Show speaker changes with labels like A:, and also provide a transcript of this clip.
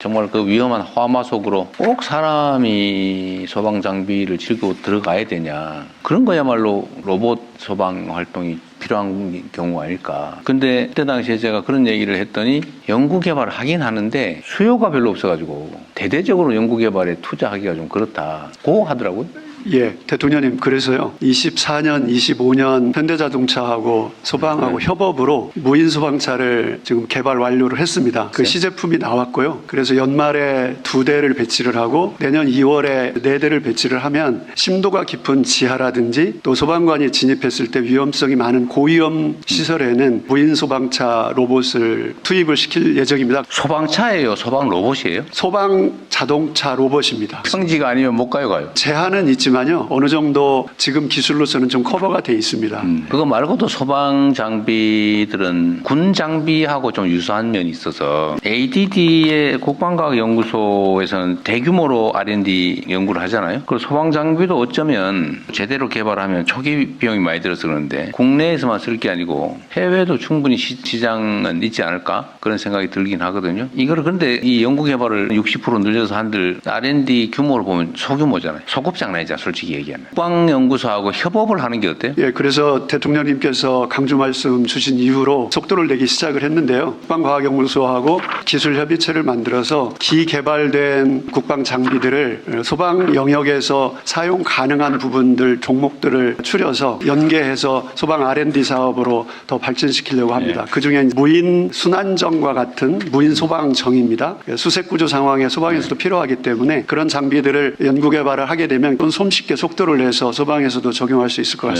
A: 정말 그 위험한 화마 속으로 꼭 사람이 소방 장비를 싣고 들어가야 되냐. 그런 거야말로 로봇 소방 활동이 필요한 경우 아닐까. 근데 그때 당시에 제가 그런 얘기를 했더니 연구 개발을 하긴 하는데 수요가 별로 없어가지고 대대적으로 연구 개발에 투자하기가 좀 그렇다 고 하더라고요.
B: 예, 대통령님 그래서요. 24년, 25년 현대자동차하고 소방하고 협업으로 무인 소방차를 지금 개발 완료를 했습니다. 그
A: 네.
B: 시제품이 나왔고요. 그래서 연말에 두 대를 배치를 하고 내년 2월에 네 대를 배치를 하면 심도가 깊은 지하라든지 또 소방관이 진입했을 때 위험성이 많은 고위험 시설에는 무인 소방차 로봇을 투입을 시킬 예정입니다.
A: 소방차예요? 소방 로봇이에요?
B: 소방 자동차 로봇입니다.
A: 평지가 아니면 못 가요, 가요.
B: 제한은 있지만 요. 어느 정도 지금 기술로서는 좀 커버가 돼 있습니다.
A: 음. 그거 말고도 소방 장비들은 군 장비하고 좀 유사한 면이 있어서 ADD의 국방과학연구소에서는 대규모로 R&D 연구를 하잖아요. 그리고 소방 장비도 어쩌면 제대로 개발하면 초기 비용이 많이 들어서 그러는데 국내에서만 쓸 게 아니고 해외도 충분히 시, 시장은 있지 않을까 그런 생각이 들긴 하거든요. 이거를 근데 이 연구 개발을 60% 늘려서 한들 R&D 규모를 보면 소규모잖아요. 소급장난이잖아, 솔직히 얘기하면. 국방연구소하고 협업을 하는 게 어때요?
B: 예, 그래서 대통령님께서 강조 말씀 주신 이후로 속도를 내기 시작을 했는데요. 국방과학연구소하고 기술협의체를 만들어서 기개발된 국방 장비들을 소방 영역에서 사용 가능한 부분들 종목들을 추려서 연계해서 소방 R&D 사업으로 더 발전시키려고 합니다. 그 중에 무인 순환정과 같은 무인 소방정입니다. 수색 구조 상황에 소방에서도 필요하기 때문에 그런 장비들을 연구 개발을 하게 되면 손 쉽게 속도를 내서 소방에서도 적용할 수 있을 것 같습니다.